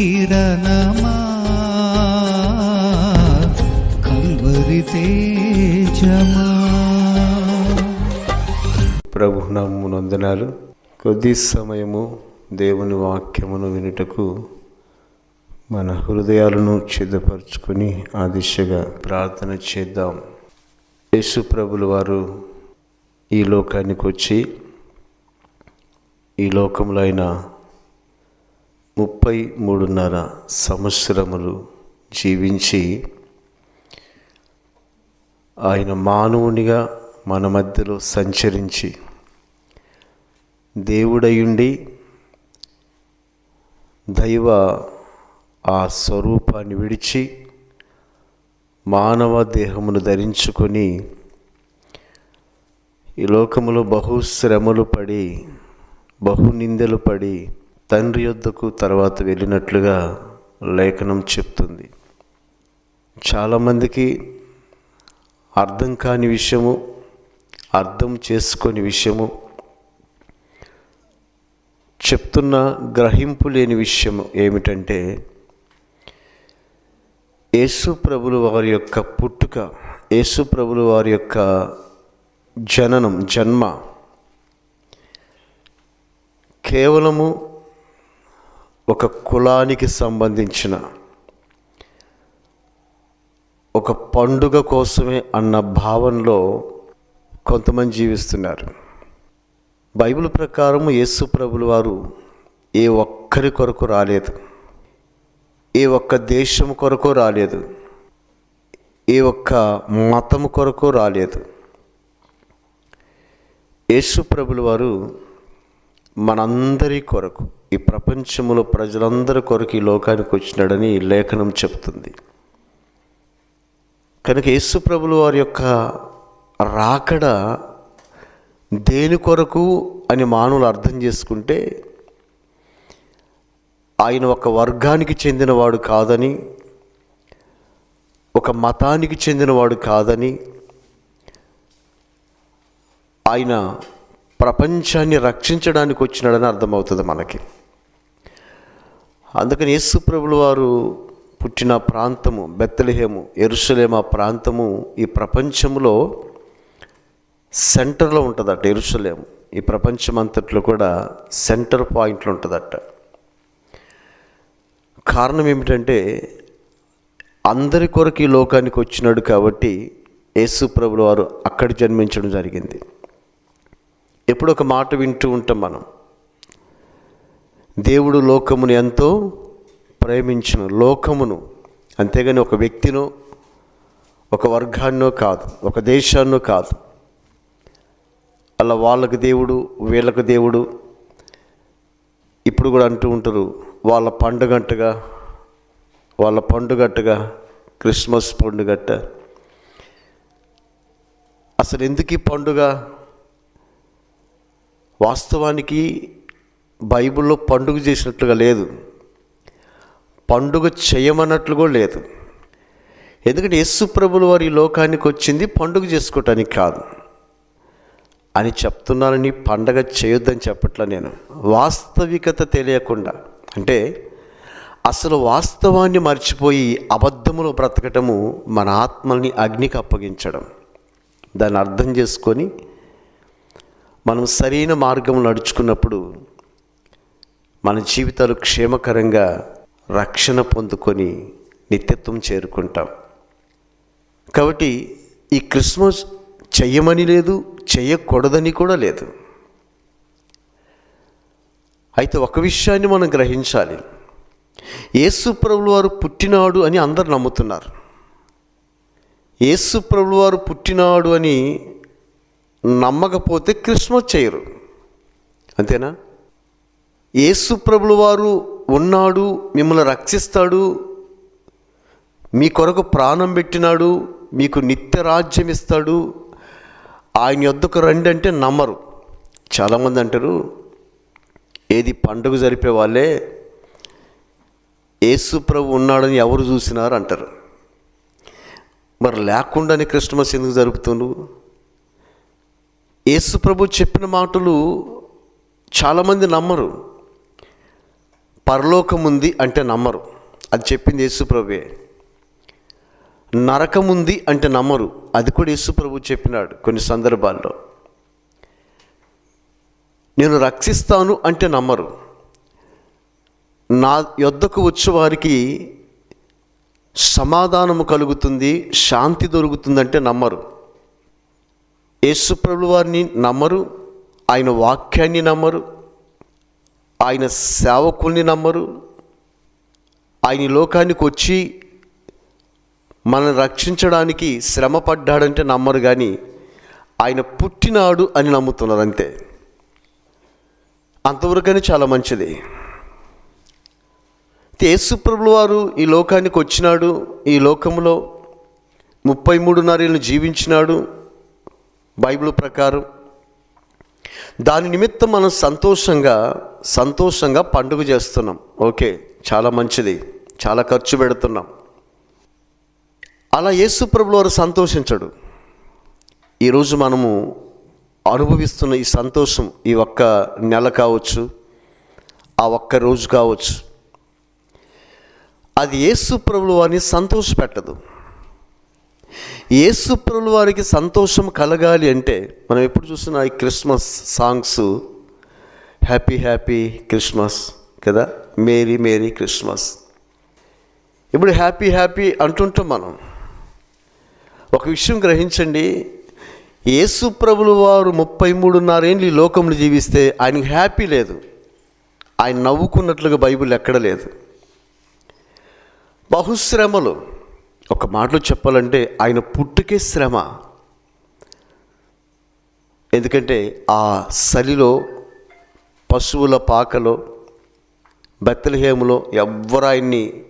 కిరణమా? Calvary తేజమా? ప్రభు కొద్ది సమయము దేవుని వాక్యమును వినుటకు మన హృదయాలను సిద్ధపరచుకొని ఆ దిశగా ప్రార్థన చేద్దాం. యేసు ప్రభులు వారు ఈ లోకానికి వచ్చి ఈ లోకంలో అయిన ముప్పై మూడున్నర సంవత్సరములు జీవించి ఆయన మానవునిగా మన మధ్యలో సంచరించి దేవుడయుండి దైవ ఆ స్వరూపాన్ని విడిచి మానవ దేహమును ధరించుకొని ఈ లోకములో బహు శ్రమలు పడి బహు నిందలు పడి తండ్రి యొద్దకు తర్వాత వెళ్ళినట్లుగా లేఖనం చెప్తుంది. చాలామందికి అర్థం కాని విషయము అర్థం చేసుకొని విషయము చెప్తున్న గ్రహింపు లేని విషయం ఏమిటంటే యేసు ప్రభులు వారి యొక్క పుట్టుక యేసు ప్రభులు వారి యొక్క జననం జన్మ కేవలము ఒక కులానికి సంబంధించిన ఒక పండుగ కోసమే అన్న భావనలో కొంతమంది జీవిస్తున్నారు. బైబిల్ ప్రకారం యేసు ప్రభులు వారు ఏ ఒక్కరి కొరకు రాలేదు. ఏ ఒక్క దేశం కొరకు రాలేదు. ఏ ఒక్క మతం కొరకు రాలేదు. యేసు ప్రభులు వారు మనందరి కొరకు ఈ ప్రపంచంలో ప్రజలందరి కొరకు ఈ లోకానికి వచ్చినాడని లేఖనం చెప్తుంది. కనుక యేసు ప్రభులు వారి యొక్క రాకడ దేని కొరకు అని మానవులు అర్థం చేసుకుంటే ఆయన ఒక వర్గానికి చెందినవాడు కాదని ఒక మతానికి చెందినవాడు కాదని ఆయన ప్రపంచాన్ని రక్షించడానికి వచ్చినాడని అర్థమవుతుంది మనకి. అందుకని యేసు ప్రభులు వారు పుట్టిన ప్రాంతము బెత్తలహేము ఎరుసలేమ ప్రాంతము ఈ ప్రపంచంలో సెంటర్లో ఉంటుందట ఎరుసలేము ఈ ప్రపంచం అంతట్లో కూడా సెంటర్ పాయింట్లో ఉంటుందట. కారణం ఏమిటంటే అందరి కొరకు ఈ లోకానికి వచ్చినాడు కాబట్టి యేసు ప్రభులు వారు అక్కడ జన్మించడం జరిగింది. ఎప్పుడు ఒక మాట వింటూ ఉంటాం మనం. దేవుడు లోకమును ఎంతో ప్రేమించును. లోకమును. అంతేగాని ఒక వ్యక్తినో ఒక వర్గాన్నో కాదు ఒక దేశాన్నో కాదు. అలా వాళ్ళకు దేవుడు వీళ్ళకు దేవుడు ఇప్పుడు కూడా అంటూ ఉంటారు వాళ్ళ పండుగంటగా వాళ్ళ పండుగట్టుగా క్రిస్మస్ పండుగట్ట అసలు ఎందుకు ఈ పండుగ? వాస్తవానికి బైబిల్లో పండుగ చేసినట్లుగా లేదు. పండుగ చేయమన్నట్లు కూడా లేదు. ఎందుకంటే యేసు ప్రభులు వారి లోకానికి వచ్చింది పండుగ చేసుకోవటానికి కాదు. అని చెప్తున్నానని పండగ చేయొద్దని చెప్పట్లా నేను. వాస్తవికత తెలియకుండా. అంటే అసలు వాస్తవాన్ని మర్చిపోయి అబద్ధములో బ్రతకటము మన ఆత్మల్ని అగ్నికి అప్పగించడం. దాన్ని అర్థం చేసుకొని మనం సరైన మార్గం నడుచుకున్నప్పుడు మన జీవితాలు క్షేమకరంగా రక్షణ పొందుకొని నిత్యత్వం చేరుకుంటాం. కాబట్టి ఈ క్రిస్మస్ చెయ్యమని లేదు చేయకూడదని కూడా లేదు. అయితే ఒక విషయాన్ని మనం గ్రహించాలి. యేసు ప్రభులు వారు పుట్టినాడు అని అందరు నమ్ముతున్నారు. యేసు ప్రభులు వారు పుట్టినాడు అని నమ్మకపోతే క్రిస్మస్ చేయరు. అంతేనా? యేసుప్రభులు వారు ఉన్నాడు మిమ్మల్ని రక్షిస్తాడు మీ కొరకు ప్రాణం పెట్టినాడు మీకు నిత్య రాజ్యం ఇస్తాడు. ఆయన యొద్దకు రండి అంటే నమ్మరు. చాలామంది అంటారు ఏది పండుగ జరిపే వాళ్ళే యేసు ప్రభు ఉన్నాడని ఎవరు చూసినారు అంటారు. మరి లేకుండానే క్రిస్మస్ ఎందుకు జరుపుతున్నావు యేసు ప్రభు చెప్పిన మాటలు చాలామంది నమ్మరు. పరలోకం ఉంది అంటే నమ్మరు. అది చెప్పింది యేసుప్రభువే నరకం ఉంది అంటే నమ్మరు. అది కూడా యేసుప్రభు చెప్పినాడు కొన్ని సందర్భాల్లో. నేను రక్షిస్తాను అంటే నమ్మరు. నా యొద్దకు వచ్చే వారికి సమాధానము కలుగుతుంది శాంతి దొరుకుతుందంటే నమ్మరు. యేసుప్రభు వారిని నమ్మరు ఆయన వాక్యాన్ని నమ్మరు. ఆయన సేవకుల్ని నమ్మరు. ఆయన ఈ లోకానికి వచ్చి మనల్ని రక్షించడానికి శ్రమ పడ్డాడంటే నమ్మరు కానీ ఆయన పుట్టినాడు అని నమ్ముతున్నారు అంతే. అంతవరకనే చాలా మంచిది. యేసుప్రభులు వారు ఈ లోకానికి వచ్చినాడు ఈ లోకంలో ముప్పై మూడున్నరేళ్ళు జీవించినాడు బైబిల్ ప్రకారం. దాని నిమిత్తం మనం సంతోషంగా సంతోషంగా పండుగ చేస్తున్నాం. ఓకే చాలా మంచిది. చాలా ఖర్చు పెడుతున్నాం. అలా యేసుప్రభుల వారు సంతోషించడు. ఈరోజు మనము అనుభవిస్తున్న ఈ సంతోషం ఈ ఒక్క నెల కావచ్చు ఆ ఒక్క రోజు కావచ్చు. అది యేసు ప్రభులు వారిని సంతోషపెట్టదు. యేసుప్రుల వారికి సంతోషం కలగాలి అంటే మనం ఎప్పుడు చూసిన ఈ Christmas songs happy happy Christmas కదా? Merry merry Christmas. ఇప్పుడు హ్యాపీ హ్యాపీ అంటుంటాం మనం. ఒక విషయం గ్రహించండి. యేసు ప్రభులు వారు ముప్పై మూడున్నరేళ్ళు ఈ లోకంలో జీవిస్తే ఆయనకు హ్యాపీ లేదు. ఆయన నవ్వుకున్నట్లుగా బైబిల్ ఎక్కడ లేదు. బహుశ్రమలు ఒక మాటలో చెప్పాలంటే ఆయన పుట్టుకే శ్రమ. ఎందుకంటే ఆ సలిలో పశువుల పాకలో బెత్తలహేములో ఎవ్వరు ఆయన్ని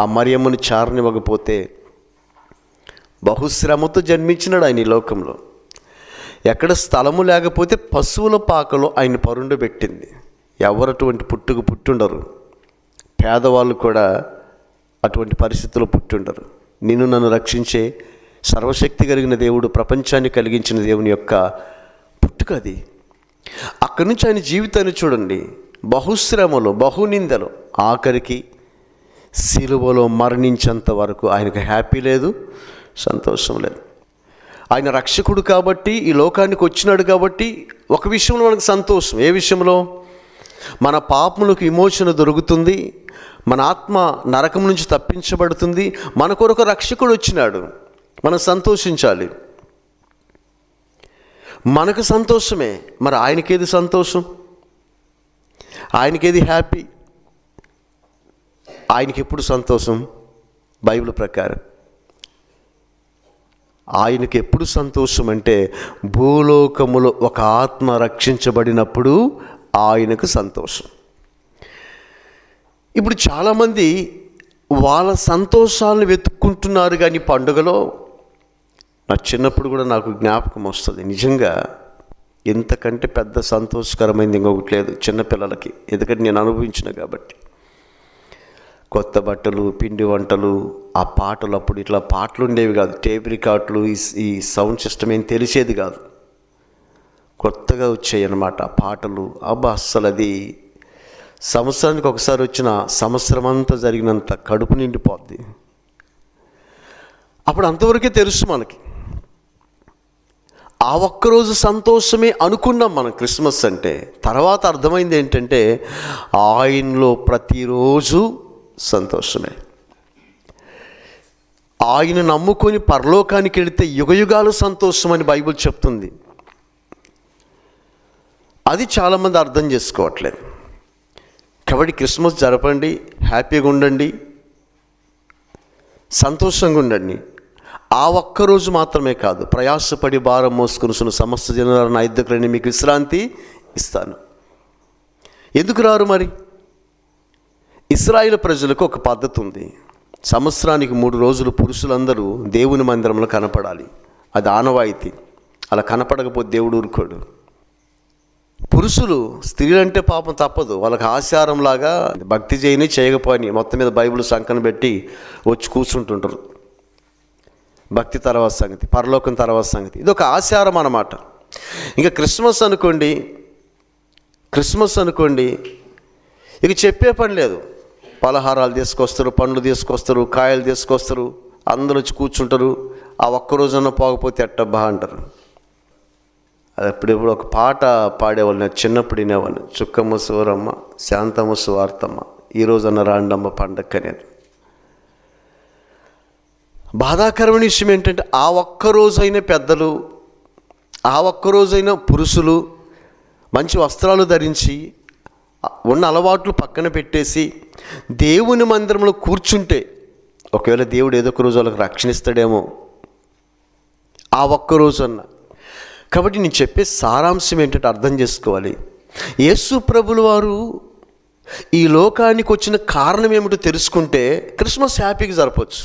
ఆ మర్యమ్మని చారనివ్వకపోతే బహుశ్రమతో జన్మించినాడు ఆయన ఈ లోకంలో. ఎక్కడ స్థలము లేకపోతే పశువుల పాకలో ఆయన పరుండు పెట్టింది. ఎవరు అటువంటి పుట్టుకు పుట్టుండరు. పేదవాళ్ళు కూడా అటువంటి పరిస్థితుల్లో పుట్టుండరు. నిన్ను నన్ను రక్షించే సర్వశక్తి కలిగిన దేవుడు ప్రపంచాన్ని కలిగించిన దేవుని యొక్క పుట్టుక అది. అక్కడి నుంచి ఆయన జీవితాన్ని చూడండి. బహుశ్రమలు బహునిందలు ఆఖరికి సిలువలో మరణించేంత వరకు ఆయనకు హ్యాపీ లేదు సంతోషం లేదు. ఆయన రక్షకుడు కాబట్టి ఈ లోకానికి వచ్చినాడు కాబట్టి ఒక విషయంలో మనకు సంతోషం. ఏ విషయంలో? మన పాపములకు విమోచన దొరుకుతుంది. మన ఆత్మ నరకం నుంచి తప్పించబడుతుంది. మన కొరకు రక్షకుడు వచ్చినాడు. మనం సంతోషించాలి. మనకు సంతోషమే. మరి ఆయనకేది సంతోషం? ఆయనకేది హ్యాపీ? ఆయనకి ఎప్పుడు సంతోషం? బైబిల్ ప్రకారం. ఆయనకి ఎప్పుడు సంతోషం అంటే భూలోకములో ఒక ఆత్మ రక్షించబడినప్పుడు ఆయనకు సంతోషం. ఇప్పుడు చాలామంది వాళ్ళ సంతోషాలను వెతుక్కుంటున్నారు కానీ పండుగలో నా చిన్నప్పుడు కూడా నాకు జ్ఞాపకం వస్తుంది. నిజంగా ఇంతకంటే పెద్ద సంతోషకరమైనది ఇంకొకటి లేదు చిన్నపిల్లలకి ఎందుకంటే నేను అనుభవించిన కాబట్టి. కొత్త బట్టలు పిండి వంటలు ఆ పాటలు అప్పుడు ఇట్లా పాటలు ఉండేవి కాదు. టేప్ రికార్డులు ఈ ఈ సౌండ్ సిస్టమ్ ఏం తెలిసేది కాదు. కొత్తగా వచ్చాయి అన్నమాట ఆ పాటలు. అబ్బా అస్సలు అది సంవత్సరానికి ఒకసారి వచ్చిన సంవత్సరం అంతా జరిగినంత కడుపు నిండిపోద్ది. అప్పుడు అంతవరకే తెలుసు మనకి. ఆ ఒక్కరోజు సంతోషమే అనుకున్నాం మనం క్రిస్మస్ అంటే. తర్వాత అర్థమైంది ఏంటంటే ఆయనలో ప్రతిరోజు సంతోషమే. ఆయన నమ్ముకొని పరలోకానికి వెళితే యుగయుగాలు సంతోషం అని బైబిల్ చెప్తుంది. అది చాలామంది అర్థం చేసుకోవట్లేదు. కాబట్టి క్రిస్మస్ జరపండి హ్యాపీగా ఉండండి సంతోషంగా ఉండండి. ఆ ఒక్కరోజు మాత్రమే కాదు ప్రయాసపడి భారం మోసుకుని సమస్త జనాల నా ఇద్దరు మీకు విశ్రాంతి ఇస్తాను. ఎందుకు రారు మరి? ఇస్రాయిల్ ప్రజలకు ఒక పద్ధతి ఉంది. సంవత్సరానికి మూడు రోజులు పురుషులందరూ దేవుని మందిరంలో కనపడాలి. అది ఆనవాయితీ. అలా కనపడకపోతే దేవుడు ఊరుకోడు. పురుషులు స్త్రీలంటే పాపం తప్పదు. వాళ్ళకి ఆచారంలాగా భక్తి చేయని చేయకపోని మొత్తం మీద బైబిల్ సంకన పెట్టి వచ్చి కూర్చుంటుంటారు. భక్తి తర్వాత సంగతి పరలోకం తర్వాత సంగతి. ఇది ఒక ఆచారం అన్నమాట. ఇంకా క్రిస్మస్ అనుకోండి క్రిస్మస్ అనుకోండి ఇక చెప్పే పని లేదు. పలహారాలు తీసుకొస్తారు పండ్లు తీసుకొస్తారు కాయలు తీసుకొస్తారు అందరూ వచ్చి కూర్చుంటారు. ఆ ఒక్క రోజున పోకపోతే ఎట్టబ్బా అంటారు. అప్పుడెప్పుడు ఒక పాట పాడేవాళ్ళు నేను చిన్నప్పుడు వినేవాళ్ళు చుక్కమ్మ సూరమ్మ శాంతమ్మ సువార్తమ్మ. ఈ రోజున రాండమ్మ పండగ అనేది. బాధాకరమైన విషయం ఏంటంటే ఆ ఒక్కరోజైనా పెద్దలు ఆ ఒక్కరోజైనా పురుషులు మంచి వస్త్రాలు ధరించి ఉన్న అలవాట్లు పక్కన పెట్టేసి దేవుని మందిరంలో కూర్చుంటే ఒకవేళ దేవుడు ఏదో ఒక రోజు వాళ్ళకి రక్షణిస్తాడేమో ఆ ఒక్క అన్నా కాబట్టి నేను చెప్పే సారాంశం ఏంటంటే అర్థం చేసుకోవాలి. యేసు ప్రభుల వారు ఈ లోకానికి వచ్చిన కారణం ఏమిటో తెలుసుకుంటే క్రిస్మస్ హ్యాపీగా జరపచ్చు.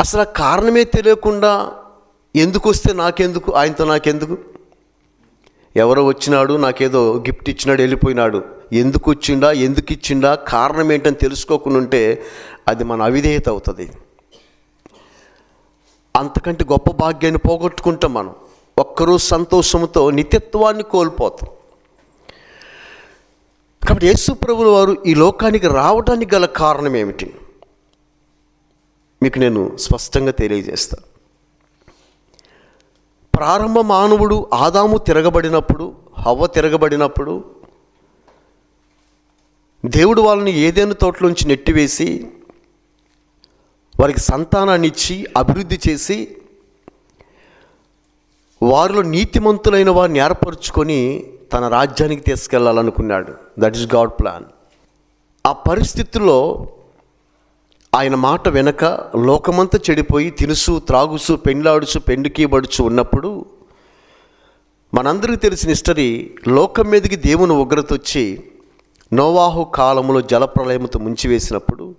అసలు ఆ కారణమే తెలియకుండా ఎందుకు వస్తే నాకెందుకు? ఆయనతో నాకెందుకు? ఎవరో వచ్చినాడు నాకేదో గిఫ్ట్ ఇచ్చినాడు వెళ్ళిపోయినాడు. ఎందుకు వచ్చిండా ఎందుకు ఇచ్చిండా కారణం ఏంటని తెలుసుకోకుండా ఉంటే అది మన అవిధేయత అవుతుంది. అంతకంటే గొప్ప భాగ్యాన్ని పోగొట్టుకుంటాం మనం. ఒక్కరూ సంతోషంతో నిత్యత్వాన్ని కోల్పోతాం కాబట్టి యేసు ప్రభుల వారు ఈ లోకానికి రావడానికి గల కారణం ఏమిటి? మీకు నేను స్పష్టంగా తెలియజేస్తాను. ప్రారంభ మానవుడు ఆదాము తిరగబడినప్పుడు హవ్వ తిరగబడినప్పుడు దేవుడు వాళ్ళని ఏదైనా తోటలోంచి నెట్టివేసి వారికి సంతానాన్ని ఇచ్చి అభివృద్ధి చేసి వారిలో నీతిమంతులైన వారిని ఏర్పరచుకొని తన రాజ్యానికి తీసుకెళ్ళాలనుకున్నాడు. దట్ ఈస్ గాడ్ ప్లాన్ ఆ పరిస్థితుల్లో ఆయన మాట వెనక లోకమంతా చెడిపోయి తినుసు త్రాగుసు పెండ్లాడుచు పెండుకీబడుచు ఉన్నప్పుడు మనందరికీ తెలిసిన హిస్టరీ లోకం మీదకి దేవుని ఉగ్రత వచ్చి నోవాహు కాలంలో జలప్రలయంతో ముంచివేసినప్పుడు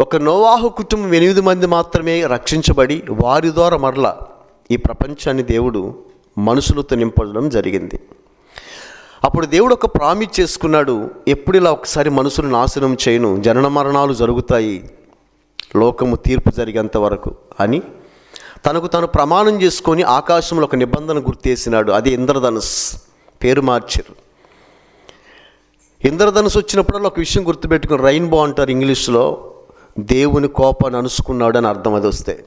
ఒక నోవాహు కుటుంబం ఎనిమిది మంది మాత్రమే రక్షించబడి వారి ద్వారా మరల ఈ ప్రపంచాన్ని దేవుడు మనుషులతో నింపడం జరిగింది. అప్పుడు దేవుడు ఒక ప్రామిస్ చేసుకున్నాడు ఎప్పుడు ఇలా ఒకసారి మనుషులు నాశనం చేయను జనన మరణాలు జరుగుతాయి లోకము తీర్పు జరిగేంత వరకు అని తనకు తాను ప్రమాణం చేసుకొని ఆకాశంలో ఒక నిబంధన గుర్తేసినాడు అది ఇంద్రధనుస్ పేరు మార్చారు ఇంద్రధనుసు వచ్చినప్పుడల్లా ఒక విషయం గుర్తుపెట్టుకుని రెయిన్బో అంటారు ఇంగ్లీష్లో దేవుని కోపాన్ని అనుసుకున్నాడు అని అర్థం అది వస్తే.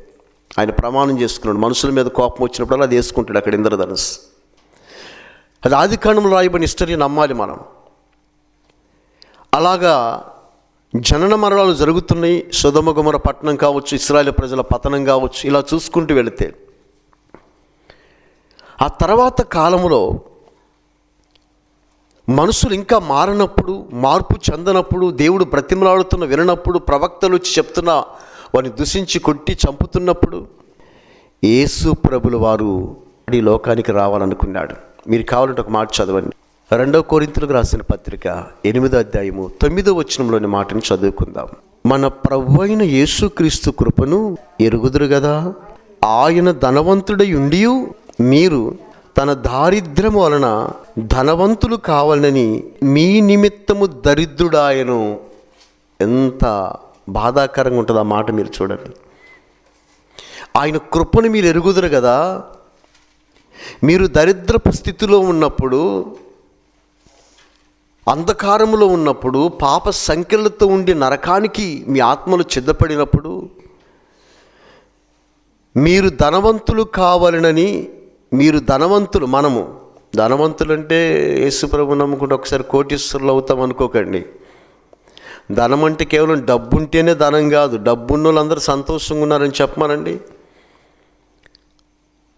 ఆయన ప్రమాణం చేసుకున్నాడు. మనుషుల మీద కోపం వచ్చినప్పుడల్లా అది వేసుకుంటాడు అక్కడ ఇంద్రధనుస్ అది ఆది కాండంలో రాయబడిన హిస్టరీ నమ్మాలి మనం. అలాగా జనన మరణాలు జరుగుతున్నాయి. సుధమగుమర పట్టణం కావచ్చు ఇస్రాయల్ ప్రజల పతనం కావచ్చు ఇలా చూసుకుంటూ వెళితే. ఆ తర్వాత కాలంలో మనుషులు ఇంకా మారినప్పుడు మార్పు చెందనప్పుడు దేవుడు బ్రతిమలాడుతున్న విననప్పుడు ప్రవక్తలు వచ్చి చెప్తున్న వారిని దూషించి కొట్టి చంపుతున్నప్పుడు యేసు ప్రభుల వారు ఈ లోకానికి రావాలనుకున్నాడు. మీరు కావాలంటే ఒక మాట చదవండి. రెండవ కోరింతలకు రాసిన పత్రిక ఎనిమిదో అధ్యాయము తొమ్మిదో వచనంలోని మాటను చదువుకుందాం. మన ప్రభు అయిన యేసుక్రీస్తు కృపను ఎరుగుదురు కదా ఆయన ధనవంతుడై ఉండి మీరు తన దారిద్ర్యము వలన ధనవంతులు కావాలని మీ నిమిత్తము దరిద్రుడాయను. ఎంత బాధాకరంగా ఉంటుంది ఆ మాట మీరు చూడండి. ఆయన కృపను మీరు ఎరుగుదురు కదా. మీరు దరిద్రపు స్థితిలో ఉన్నప్పుడు అంధకారములో ఉన్నప్పుడు పాప సంఖ్యలతో ఉండి నరకానికి మీ ఆత్మలు చిద్దపడినప్పుడు మీరు ధనవంతులు కావాలనని మీరు ధనవంతులు మనము ధనవంతులు అంటే యేసుప్రభు నమ్ముకుంటే ఒకసారి కోటీశ్వరులు అవుతాం అనుకోకండి. ధనం అంటే కేవలం డబ్బు ఉంటేనే ధనం కాదు. డబ్బున్న వాళ్ళందరూ సంతోషంగా ఉన్నారని చెప్పమానండి.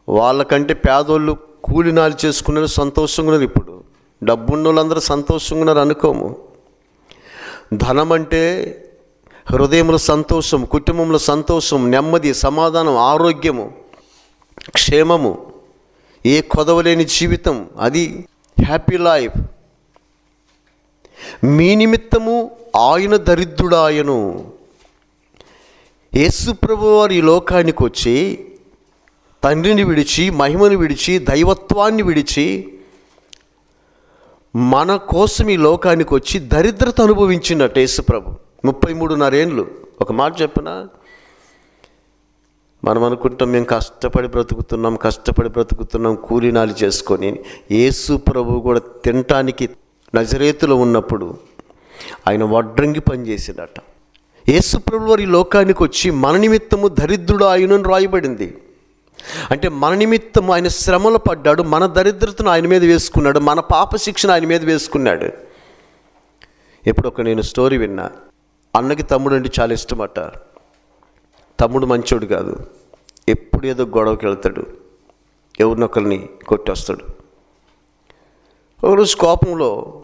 వాళ్ళకంటే పేదోళ్ళు కూలినాలు చేసుకున్నారు సంతోషంగా ఉన్నారు ఇప్పుడు. డబ్బున్న వాళ్ళందరూ సంతోషంగా ఉన్నారు అనుకోము. ధనం అంటే హృదయంలో సంతోషం కుటుంబంలో సంతోషం నెమ్మది సమాధానం ఆరోగ్యము క్షేమము ఏ కొదవలేని జీవితం అది హ్యాపీ లైఫ్. మీ నిమిత్తము ఆయన దరిద్రుడాయను. యేసుప్రభు వారు ఈ లోకానికి వచ్చి తండ్రిని విడిచి మహిమను విడిచి దైవత్వాన్ని విడిచి మన కోసం ఈ లోకానికి వచ్చి దరిద్రత అనుభవించినట్టు యేసుప్రభు ముప్పై మూడున్నరేళ్ళు ఒక మాట చెప్పిన? మనం అనుకుంటాం మేము కష్టపడి బ్రతుకుతున్నాం కష్టపడి బ్రతుకుతున్నాం కూలీనాలు చేసుకొని యేసు ప్రభు కూడా తినటానికి నజరేతులో ఉన్నప్పుడు ఆయన వడ్రంగి పనిచేసాడట యేసుప్రభు వారి లోకానికి వచ్చి మన నిమిత్తము దరిద్రుడు ఆయనను రాయబడింది. అంటే మన నిమిత్తం ఆయన శ్రమలు పడ్డాడు మన దరిద్రతను ఆయన మీద వేసుకున్నాడు మన పాప శిక్షణ ఆయన మీద వేసుకున్నాడు. ఇప్పుడు ఒక నేను స్టోరీ విన్నా అన్నకి తమ్ముడు అంటే చాలా ఇష్టమట. తమ్ముడు మంచోడు కాదు ఎప్పుడు ఏదో గొడవకి వెళ్తాడు ఎవరినొకరిని కొట్టేస్తాడు. ఒకరోజు కోపంలో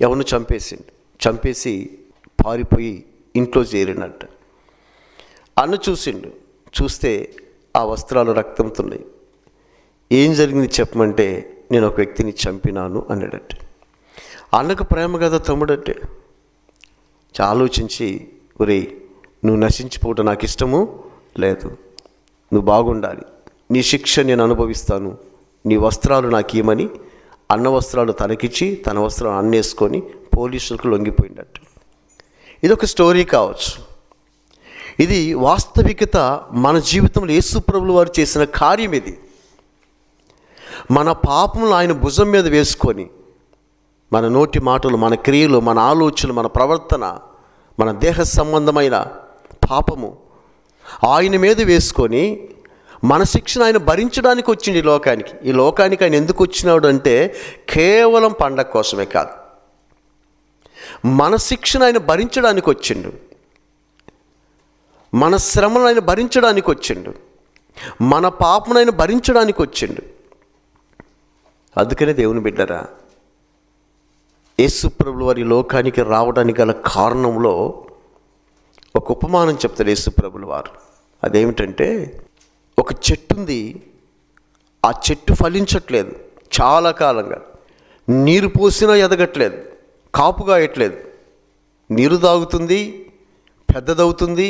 ఎవరిని చంపేసిండు. చంపేసి పారిపోయి ఇంట్లో చేరినట్ట. అన్న చూసిండు. చూస్తే ఆ వస్త్రాలు రక్తంతో ఉన్నాయి ఏం జరిగింది చెప్పమంటే నేను ఒక వ్యక్తిని చంపినాను అన్నాడట. అన్నకు ప్రేమ కదా తమ్ముడంటే. ఆలోచించి ఒరేయ్ నువ్వు నశించిపోవటం నాకు ఇష్టము? లేదు. నువ్వు బాగుండాలి. నీ శిక్ష నేను అనుభవిస్తాను. నీ వస్త్రాలు నాకు ఇవ్వమని అన్న వస్త్రాలు తనకిచ్చి తన వస్త్రాలు అన్నేసుకొని పోలీసులకు లొంగిపోయినట్టు. ఇది ఒక స్టోరీ కావచ్చు. ఇది వాస్తవికత మన జీవితంలో యేసుప్రభులు వారు చేసిన కార్యం ఇది. మన పాపములు ఆయన భుజం మీద వేసుకొని మన నోటి మాటలు మన క్రియలు మన ఆలోచనలు మన ప్రవర్తన మన దేహ సంబంధమైన పాపము ఆయన మీద వేసుకొని మన శిక్షణ ఆయన భరించడానికి వచ్చింది ఈ లోకానికి. ఈ లోకానికి ఆయన ఎందుకు వచ్చినాడు అంటే కేవలం పండగ కోసమే కాదు. మన శిక్షను ఆయన భరించడానికి వచ్చిండు. మన శ్రమను ఆయన భరించడానికి వచ్చిండు. మన పాపను ఆయన భరించడానికి వచ్చిండు. అందుకనే దేవుని బిడ్డరా యేసుప్రభులు వారి లోకానికి రావడానికి గల కారణంలో ఒక ఉపమానం చెప్తారు యేసుప్రభులు వారు. అదేమిటంటే ఒక చెట్టు ఉంది ఆ చెట్టు ఫలించట్లేదు. చాలా కాలంగా నీరు పోసినా ఎదగట్లేదు. కాపుగా ఎట్లేదు నీరు తాగుతుంది పెద్దదవుతుంది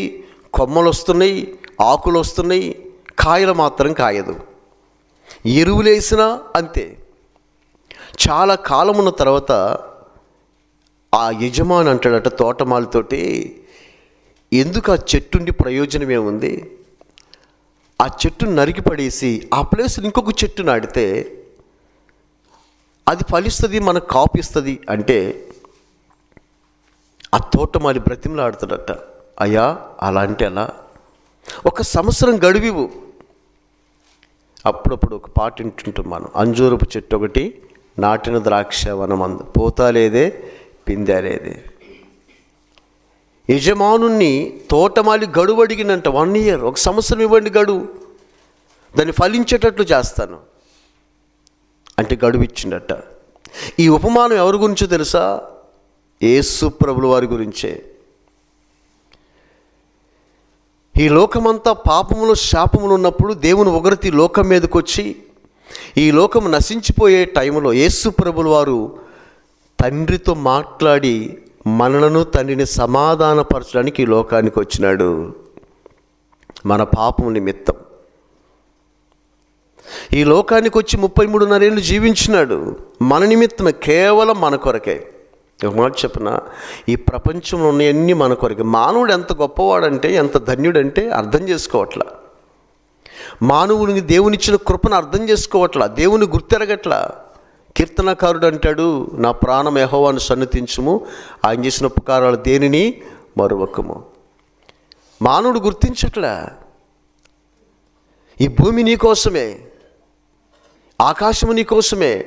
కొమ్మలు వస్తున్నాయి ఆకులు వస్తున్నాయి కాయలు మాత్రం కాయదు. ఎరువులేసినా అంతే. చాలా కాలం ఉన్న తర్వాత ఆ యజమాని అంటాడట తోటమాలితోటి ఎందుకు ఆ చెట్టుండి ప్రయోజనమే ఉంది? ఆ చెట్టును నరికి పడేసి ఆ ప్లేస్లో ఇంకొక చెట్టు నాటితే అది ఫలిస్తుంది మనకు కాపిస్తుంది అంటే ఆ తోటమాలి బ్రతిమలాడుతాడట. అయ్యా అలా అంటే అలా ఒక సంవత్సరం గడివివు. అప్పుడప్పుడు ఒక పాట వింటుంటాం మనం. అంజూరపు చెట్టు ఒకటి నాటిన ద్రాక్ష వనమందు పోతాలేదే పిందాలేదే యజమానుణ్ణి తోటమాలి గడువు అడిగినంట. వన్ ఇయర్ ఒక సంవత్సరం ఇవ్వండి గడువు. దాన్ని ఫలించేటట్లు చేస్తాను. అంటే గడువు ఇచ్చిండట. ఈ ఉపమానం ఎవరి గురించో తెలుసా? యేసు ప్రభుల వారి గురించే. ఈ లోకమంతా పాపములు శాపములు ఉన్నప్పుడు దేవుని ఒకరితి లోకం మీదకి వచ్చి ఈ లోకం నశించిపోయే టైంలో యేసు ప్రభుల వారు తండ్రితో మాట్లాడి మనలను తండ్రిని సమాధానపరచడానికి ఈ లోకానికి వచ్చినాడు. మన పాపం నిమిత్తం. ఈ లోకానికి వచ్చి ముప్పై మూడున్నరేళ్ళు జీవించినాడు. మన నిమిత్తం కేవలం మన కొరకే. ఒక మాట చెప్పిన ఈ ప్రపంచంలో ఉన్నవన్నీ మన కొరకు మానవుడు ఎంత గొప్పవాడంటే ఎంత ధన్యుడంటే అర్థం చేసుకోవట్లా. మానవునికి దేవునిచ్చిన కృపను అర్థం చేసుకోవట్లా దేవుని గుర్తెరగట్లా. కీర్తనకారుడు అంటాడు నా ప్రాణం యహోవాను సన్నతించుము ఆయన చేసిన ఉపకారాలు దేనిని? మరొకము మానవుడు గుర్తించట్లా. ఈ భూమి నీకోసమే ఆకాశము నీకోసమే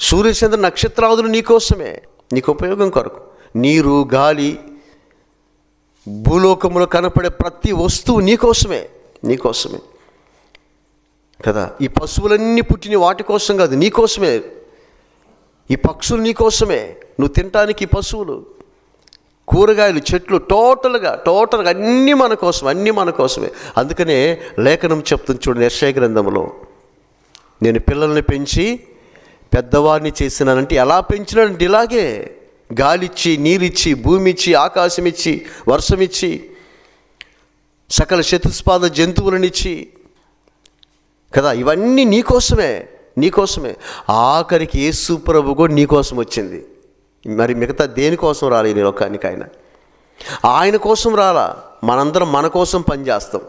సూర్యచంద్ర నక్షత్రాదులు నీకోసమే నీకు ఉపయోగం కొరకు. నీరు గాలి భూలోకంలో కనపడే ప్రతి వస్తువు నీకోసమే నీకోసమే కదా? ఈ పశువులన్నీ పుట్టిన వాటి కోసం కాదు నీకోసమే ఈ పక్షులు నీకోసమే నువ్వు తినటానికి ఈ పశువులు. కూరగాయలు చెట్లు టోటల్గా టోటల్గా అన్నీ మన కోసం అన్నీ మన కోసమే. అందుకనే లేఖనం చెప్తుంది చూడండి యశ్ఐ గ్రంథంలో. నేను పిల్లల్ని పెంచి పెద్దవాడిని చేసినానంటే ఎలా పెంచినానంటే ఇలాగే గాలిచ్చి నీరిచ్చి భూమిచ్చి ఆకాశమిచ్చి ఆకాశం ఇచ్చి వర్షం ఇచ్చి సకల శతుస్పాద జంతువులనిచ్చి. కదా ఇవన్నీ నీకోసమే నీకోసమే ఆఖరికి యేసు ప్రభు కూడా నీకోసం వచ్చింది. మరి మిగతా దేనికోసం రాలే ఈ లోకానికి ఆయన ఆయన కోసం రాలా. మనందరం మన కోసం పనిచేస్తాం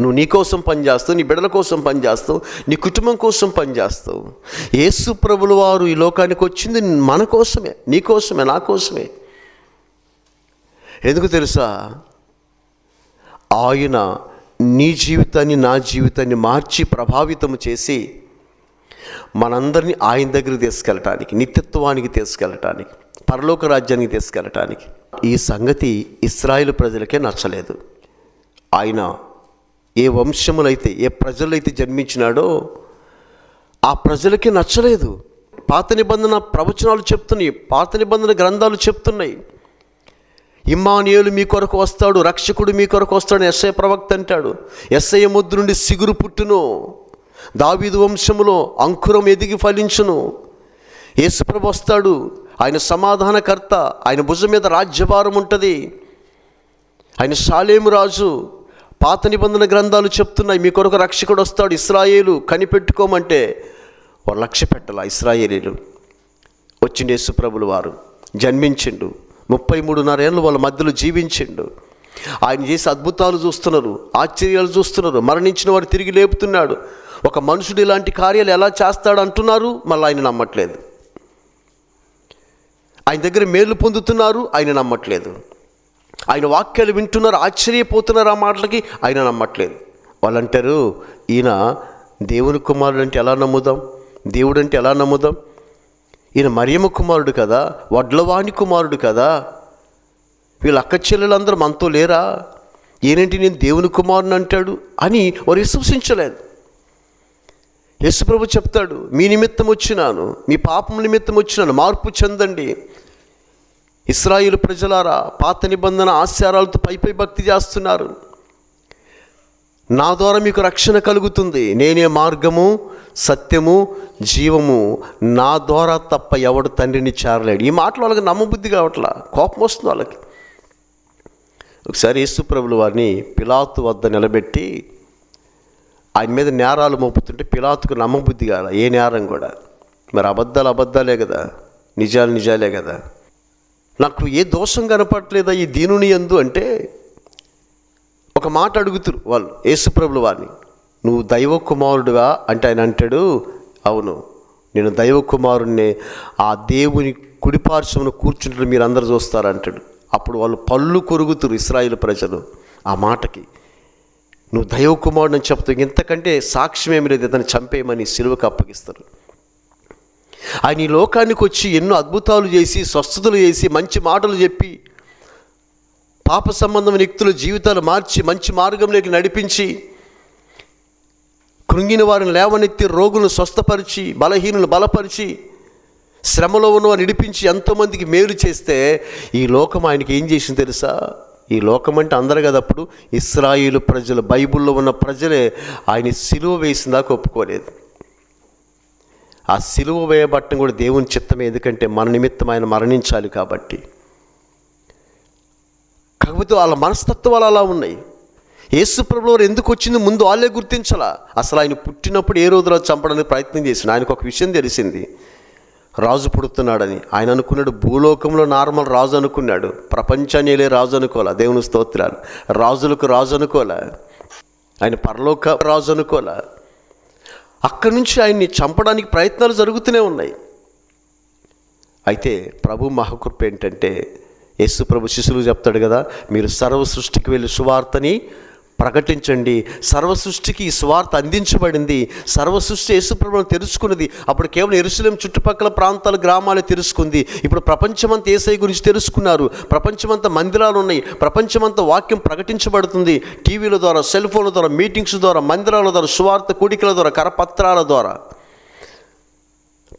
నువ్వు నీ కోసం పనిచేస్తావు నీ బిడ్డల కోసం పనిచేస్తావు నీ కుటుంబం కోసం పనిచేస్తావు యేసు ప్రభుల వారు ఈ లోకానికి వచ్చింది మన కోసమే నీ కోసమే నా కోసమే. ఎందుకు తెలుసా? ఆయన నీ జీవితాన్ని నా జీవితాన్ని మార్చి ప్రభావితం చేసి మనందరినీ ఆయన దగ్గర తీసుకెళ్ళటానికి నిత్యత్వానికి తీసుకెళ్ళటానికి పరలోక రాజ్యానికి తీసుకెళ్ళటానికి. ఈ సంగతి ఇస్రాయిల్ ప్రజలకే నచ్చలేదు. ఆయన ఏ వంశములైతే ఏ ప్రజలైతే జన్మించినాడో ఆ ప్రజలకి నచ్చలేదు. పాత నిబంధన ప్రవచనాలు చెప్తున్నాయి పాత నిబంధన గ్రంథాలు చెప్తున్నాయి. ఇమ్మానియులు మీ కొరకు వస్తాడు రక్షకుడు మీ కొరకు వస్తాడు ఎస్ఐ ప్రవక్త అంటాడు. ఎస్ఐ ముద్దు నుండి సిగురు పుట్టును. దావీదు వంశములో అంకురం ఎదిగి ఫలించును. యేసుప్రభు వస్తాడు ఆయన సమాధానకర్త ఆయన భుజం మీద రాజ్యభారం ఉంటుంది. ఆయన షాలేము రాజు పాత నిబంధన గ్రంథాలు చెప్తున్నాయి మీ కొరకు రక్షకుడు వస్తాడు ఇస్రాయేలు కనిపెట్టుకోమంటే వారు లక్ష్య పెట్టాల ఇస్రాయేలీలు. వచ్చిండు యేసుప్రభులు వారు జన్మించిండు. ముప్పై మూడున్నర ఏళ్ళు వాళ్ళ మధ్యలో జీవించిండు. ఆయన చేసే అద్భుతాలు చూస్తున్నారు ఆశ్చర్యాలు చూస్తున్నారు. మరణించిన వారు తిరిగి లేపుతున్నాడు. ఒక మనుషుడు ఇలాంటి కార్యాలు ఎలా చేస్తాడు అంటున్నారు మళ్ళీ ఆయన నమ్మట్లేదు. ఆయన దగ్గర మేలు పొందుతున్నారు ఆయన నమ్మట్లేదు. ఆయన వాక్యాలు వింటున్నారు ఆశ్చర్యపోతున్నారు ఆ మాటలకి ఆయన నమ్మట్లేదు. వాళ్ళు అంటారు ఈయన దేవుని కుమారుడు అంటే ఎలా నమ్ముదాం? దేవుడు అంటే ఎలా నమ్ముదాం? ఈయన మరియమ్మ కుమారుడు కదా? వడ్లవాణి కుమారుడు కదా? వీళ్ళ అక్క చెల్లెలందరూ మనతో లేరా? ఏనేంటి నేను దేవుని కుమారుని అంటాడు? అని వారు విశ్వసించలేదు. యేసుప్రభు చెప్తాడు మీ నిమిత్తం వచ్చినాను మీ పాపం నిమిత్తం వచ్చినాను మార్పు చెందండి. ఇస్రాయిల్ ప్రజలారా పాత నిబంధన ఆశ్చారాలతో పై పై భక్తి చేస్తున్నారు. నా ద్వారా మీకు రక్షణ కలుగుతుంది. నేనే మార్గము సత్యము జీవము. నా ద్వారా తప్ప ఎవడు తండ్రిని చేరలేడు. ఈ మాటలు వాళ్ళకి నమ్మబుద్ధి కావట్లా? కోపం వస్తుంది వాళ్ళకి. ఒకసారి యేసుప్రభులు వారిని పిలాతు వద్ద నిలబెట్టి ఆయన మీద నేరాలు మోపుతుంటే పిలాతుకు నమ్మబుద్ధి కాల. ఏ నేరం కూడా? మరి అబద్ధాలు అబద్ధాలే కదా. నిజాలు నిజాలే కదా. నాకు ఏ దోషం కనపట్లేదా ఈ దీనుని ఎందు అంటే ఒక మాట అడుగుతురు వాళ్ళు యేసుప్రభులు వారిని నువ్వు దైవ కుమారుడుగా అంటే ఆయన అంటాడు అవును నేను దైవ కుమారుణ్ణి ఆ దేవుని కుడిపార్శ్వమును కూర్చుంటే మీరు అందరు చూస్తారు? అంటాడు. అప్పుడు వాళ్ళు పళ్ళు కొరుగుతురు ఇస్రాయిల్ ప్రజలు ఆ మాటకి. నువ్వు దైవ కుమారుడు అని చెప్తావు ఇంతకంటే సాక్ష్యం ఏమి లేదు ఇతను చంపేయమని సిలువకు అప్పగిస్తారు. ఆయన ఈ లోకానికి వచ్చి ఎన్నో అద్భుతాలు చేసి స్వస్థతలు చేసి మంచి మాటలు చెప్పి పాప సంబంధమైన వ్యక్తుల జీవితాలు మార్చి మంచి మార్గంలోకి నడిపించి కృంగిన వారిని లేవనెత్తి రోగులను స్వస్థపరిచి బలహీనులు బలపరిచి శ్రమలో ఉన్నవారు నిడిపించి ఎంతోమందికి మేలు చేస్తే ఈ లోకం ఆయనకి ఏం చేసింది తెలుసా? ఈ లోకం అంటే అందరు కదా అప్పుడు? ఇస్రాయిలు ప్రజలు బైబిల్లో ఉన్న ప్రజలే ఆయన సిలువ వేసిందాక ఒప్పుకోలేదు. ఆ సిలువ వేయబట్టం కూడా దేవుని చిత్తమే. ఎందుకంటే మన నిమిత్తం ఆయన మరణించాలి కాబట్టి. కాకపోతే వాళ్ళ మనస్తత్వాలు అలా ఉన్నాయి. యేసు వారు ఎందుకు వచ్చింది ముందు వాళ్ళే గుర్తించాలా? అసలు ఆయన పుట్టినప్పుడు ఏ రోజులో చంపడానికి ప్రయత్నం చేసిన ఆయనకు ఒక విషయం తెలిసింది. రాజు పుడుతున్నాడని. ఆయన అనుకున్నాడు భూలోకంలో నార్మల్ రాజు అనుకున్నాడు. ప్రపంచాన్ని వెళ్ళే రాజు అనుకోలే దేవుని స్తోత్రాలు. రాజులకు రాజు అనుకోలే ఆయన పరలోక రాజు అనుకోలే అక్కడి నుంచి ఆయన్ని చంపడానికి ప్రయత్నాలు జరుగుతూనే ఉన్నాయి. అయితే ప్రభు మహాకృప ఏంటంటే యేసు ప్రభు శిశులు చెప్తాడు కదా మీరు సర్వ సృష్టికి వెళ్ళి సువార్తని ప్రకటించండి. సర్వ సృష్టికి ఈ స్వార్థ అందించబడింది. సర్వ సృష్టి యేసుప్రభుని తెలుసుకున్నది. అప్పుడు కేవలం ఎరుసలేం చుట్టుపక్కల ప్రాంతాల గ్రామాలే తెలుసుకుంది. ఇప్పుడు ప్రపంచమంతా ఏసై గురించి తెలుసుకున్నారు. ప్రపంచమంతా మందిరాలు ఉన్నాయి. ప్రపంచమంతా వాక్యం ప్రకటించబడుతుంది. టీవీల ద్వారా సెల్ ఫోన్ల ద్వారా మీటింగ్స్ ద్వారా మందిరాల ద్వారా సువార్త కూడికల ద్వారా కరపత్రాల ద్వారా.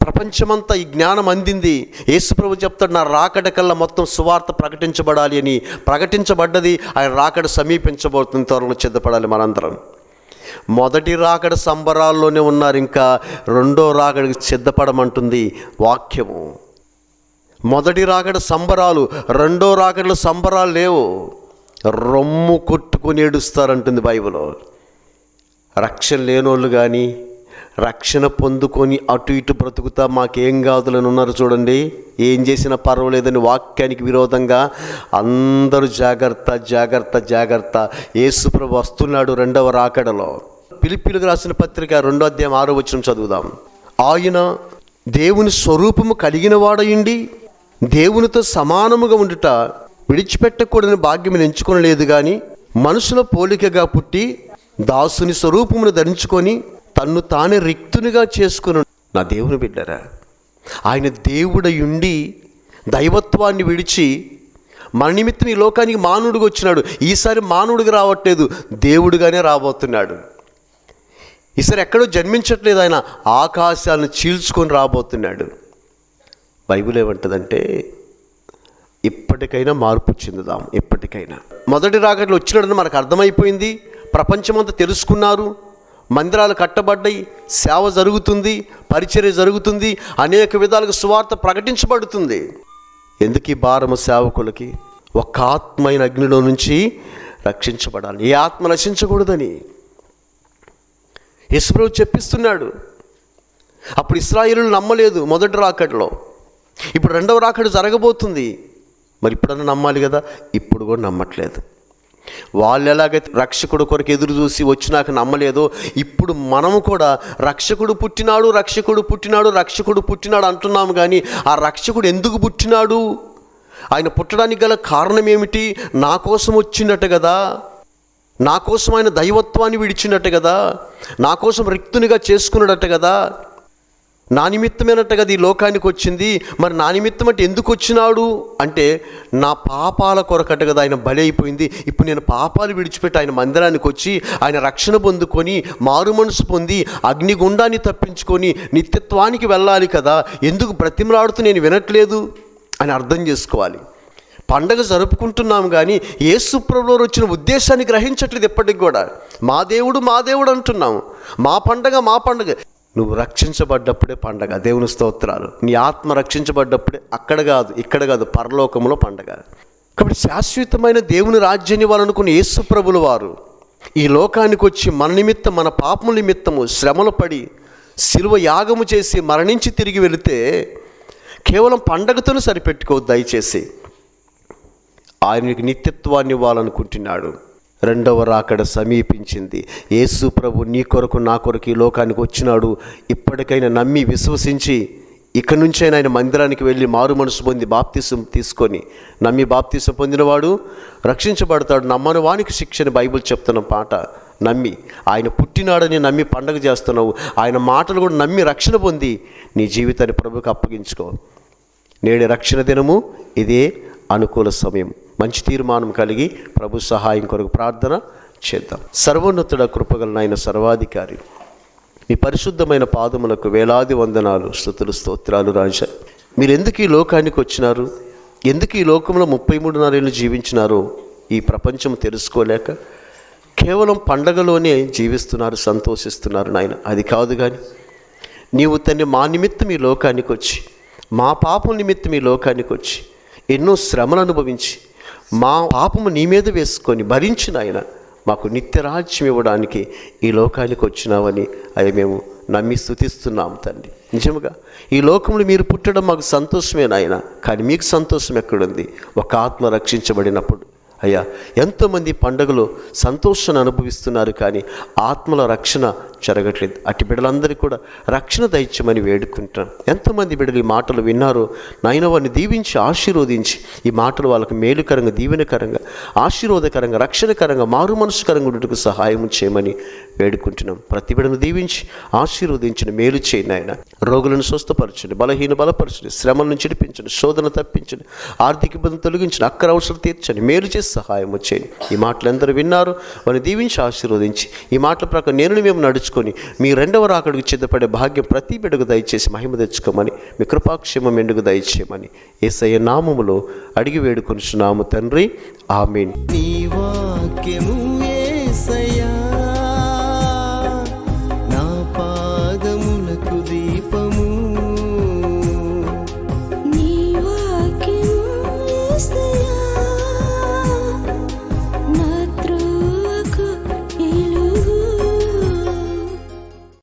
ప్రపంచమంతా ఈ జ్ఞానం అందింది. యేసుప్రభు చెప్తాడు నా రాకడ కల్లా మొత్తం సువార్త ప్రకటించబడాలి అని. ప్రకటించబడ్డది ఆయన రాకడ సమీపించబోతుంది త్వరలో సిద్ధపడాలి మనందరం. మొదటి రాకడ సంబరాల్లోనే ఉన్నారు ఇంకా రెండో రాకడికి సిద్ధపడమంటుంది వాక్యము. మొదటి రాకడ సంబరాలు రెండో రాకడ సంబరాలు లేవు. రొమ్ము కొట్టుకుని ఏడుస్తారంటుంది బైబిల్. రక్షణ లేనోళ్ళు కానీ రక్షణ పొందుకొని అటు ఇటు బ్రతుకుతా మాకేం కాదులని ఉన్నారు చూడండి. ఏం చేసినా పర్వాలేదని వాక్యానికి విరోధంగా అందరూ జాగ్రత్త జాగ్రత్త జాగ్రత్త. యేసుప్రభు వస్తున్నాడు రెండవ రాకడలో. పిలిపిలుగు రాసిన పత్రిక రెండో అధ్యాయం ఆరో వచ్చిన చదువుదాం. ఆయన దేవుని స్వరూపము కలిగిన వాడయుండి దేవునితో సమానముగా ఉండుట విడిచిపెట్టకూడని భాగ్యం ఎంచుకొనలేదు కానీ మనుషుల పోలికగా పుట్టి దాసుని స్వరూపమును ధరించుకొని తన్ను తానే రిక్తునిగా చేసుకుని నా దేవుని బిడ్డరా ఆయన దేవుడయుండి దైవత్వాన్ని విడిచి మన నిమిత్తం ఈ లోకానికి మానవుడిగా వచ్చినాడు. ఈసారి మానవుడిగా రావట్లేదు దేవుడిగానే రాబోతున్నాడు. ఈసారి ఎక్కడో జన్మించట్లేదు ఆయన ఆకాశాలను చీల్చుకొని రాబోతున్నాడు. బైబిల్ ఏమంటుందంటే ఇప్పటికైనా మార్పు చెందుదాం ఇప్పటికైనా. మొదటి రాకట్లు వచ్చినాడని మనకు అర్థమైపోయింది ప్రపంచమంతా తెలుసుకున్నారు. మందిరాలు కట్టబడ్డాయి సేవ జరుగుతుంది పరిచర్య జరుగుతుంది అనేక విధాలుగా సువార్త ప్రకటించబడుతుంది. ఎందుకు ఈ భారము సేవకులకి? ఒక్క ఆత్మైన అగ్నిలో నుంచి రక్షించబడాలి. ఏ ఆత్మ నశించకూడదని. యశ్వ్రవు చెప్పిస్తున్నాడు అప్పుడు ఇస్రాయిలు నమ్మలేదు మొదటి రాకడలో. ఇప్పుడు రెండవ రాకడ జరగబోతుంది. మరి ఇప్పుడన్నా నమ్మాలి కదా? ఇప్పుడు కూడా నమ్మట్లేదు. వాళ్ళు ఎలాగైతే రక్షకుడు కొరకు ఎదురు చూసి వచ్చినాక నమ్మలేదో ఇప్పుడు మనము కూడా రక్షకుడు పుట్టినాడు రక్షకుడు పుట్టినాడు రక్షకుడు పుట్టినాడు అంటున్నాము కానీ ఆ రక్షకుడు ఎందుకు పుట్టినాడు? ఆయన పుట్టడానికి గల కారణం ఏమిటి? నా కోసం వచ్చినట్టు కదా? నా కోసం ఆయన దైవత్వాన్ని విడిచినట్టు కదా? నా కోసం రిక్తునిగా చేసుకున్నాడట కదా? నా నిమిత్తమైనట్టుగా ఈ లోకానికి వచ్చింది మరి నా నిమిత్తం అంటే ఎందుకు వచ్చినాడు అంటే నా పాపాల కొరకట కదా ఆయన బలి అయిపోయింది. ఇప్పుడు నేను పాపాలు విడిచిపెట్టి ఆయన మందిరానికి వచ్చి ఆయన రక్షణ పొందుకొని మారు మనసు పొంది అగ్నిగుండాన్ని తప్పించుకొని నిత్యత్వానికి వెళ్ళాలి కదా. ఎందుకు బ్రతిమలాడుతూ నేను వినట్లేదు? అని అర్థం చేసుకోవాలి. పండగ జరుపుకుంటున్నాం కానీ యేసుప్రభులో వచ్చిన ఉద్దేశాన్ని గ్రహించట్లేదు ఎప్పటికి కూడా. మా దేవుడు మా దేవుడు అంటున్నాము మా పండగ మా పండగ. నువ్వు రక్షించబడ్డప్పుడే పండగ దేవుని స్తోత్రాలు. నీ ఆత్మ రక్షించబడ్డప్పుడే అక్కడ కాదు ఇక్కడ కాదు పరలోకంలో పండగ. కాబట్టి శాశ్వతమైన దేవుని రాజ్యాన్ని వాళ్ళనుకున్న యేసుప్రభుల వారు ఈ లోకానికి వచ్చి మన నిమిత్తం మన పాపం నిమిత్తము శ్రమలు పడి శిలువ యాగము చేసి మరణించి తిరిగి వెళితే కేవలం పండగతోనే సరిపెట్టుకోవద్దు దయచేసి. ఆయనకి నిత్యత్వాన్ని ఇవ్వాలనుకుంటున్నాడు. రెండవ రాకడ సమీపించింది. యేసు ప్రభు నీ కొరకు నా కొరకు ఈ లోకానికి వచ్చినాడు. ఇప్పటికైనా నమ్మి విశ్వసించి ఇక్కడి నుంచైనా ఆయన మందిరానికి వెళ్ళి మారు మనసు పొంది బాప్తీసం తీసుకొని నమ్మి బాప్తీసం పొందినవాడు రక్షించబడతాడు. నమ్మని వానికి శిక్షణ బైబిల్ చెప్తున్న పాట నమ్మి. ఆయన పుట్టినాడని నమ్మి పండగ చేస్తున్నావు. ఆయన మాటలు కూడా నమ్మి రక్షణ పొంది నీ జీవితాన్ని ప్రభుకి అప్పగించుకో. నేడు రక్షణ దినము ఇదే. అనుకూల సమయం మంచి తీర్మానం కలిగి ప్రభు సహాయం కొరకు ప్రార్థన చేద్దాం. సర్వోన్నతుడ కృపగల నాయన సర్వాధికారి మీ పరిశుద్ధమైన పాదములకు వేలాది వందనాలు స్థుతులు స్తోత్రాలు రాజా. మీరు ఎందుకు ఈ లోకానికి వచ్చినారు? ఎందుకు ఈ లోకంలో ముప్పై మూడున్నరేళ్ళు జీవించినారో ఈ ప్రపంచం తెలుసుకోలేక కేవలం పండగలోనే జీవిస్తున్నారు సంతోషిస్తున్నారు నాయన. అది కాదు కానీ నీవు తన్ని మా నిమిత్తం ఈ లోకానికి వచ్చి మా పాపం నిమిత్తం ఈ లోకానికి వచ్చి ఎన్నో శ్రమలు అనుభవించి మా పాపము నీ మీద వేసుకొని భరించిన ఆయన మాకు నిత్యరాజ్యం ఇవ్వడానికి ఈ లోకానికి వచ్చినావని అవి మేము నమ్మి స్థుతిస్తున్నాం తండ్రి. నిజముగా ఈ లోకంలో మీరు పుట్టడం మాకు సంతోషమే నాయన కానీ మీకు సంతోషం ఎక్కడుంది? ఒక ఆత్మ రక్షించబడినప్పుడు అయ్యా ఎంతోమంది పండుగలు సంతోషాన్ని అనుభవిస్తున్నారు కానీ ఆత్మల రక్షణ జరగట్లేదు. అటు బిడ్డలందరికీ కూడా రక్షణ దైత్యమని వేడుకుంటాం ఎంతోమంది బిడ్డలు ఈ మాటలు విన్నారో. నాయన వారిని దీవించి ఆశీర్వదించి ఈ మాటలు వాళ్ళకు మేలుకరంగా దీవెనకరంగా ఆశీర్వాదకరంగా రక్షణకరంగా మారు మనసుకరంగా ఉండటకు సహాయం చేయమని వేడుకుంటున్నాం. ప్రతి బిడ్డను దీవించి ఆశీర్వదించిన మేలు చేయండి ఆయన రోగులను స్వస్థపరచండి బలహీన బలపరచండి శ్రమల నుంచి విడిపించండి శోధన తప్పించండి ఆర్థిక ఇబ్బంది తొలగించండి అక్కర అవసరం తీర్చండి మేలు చేసి సహాయం వచ్చేయండి ఈ మాటలు ఎందరూ విన్నారు వారిని దీవించి ఆశీర్వదించి. ఈ మాటల ప్రకారం నేను మేము నడుచుకొని మీ రెండవ రాకడికి సిద్ధపడే భాగ్యం ప్రతి బిడ్డకు దయచేసి మహిమ తెచ్చుకోమని మీ కృపాక్షేమం ఎండుకు దయచేయమని ఏసయ్య నామములో అడిగి వేడుకొనిచున్నాము తండ్రి. ఆమీన్. నీ వాక్యము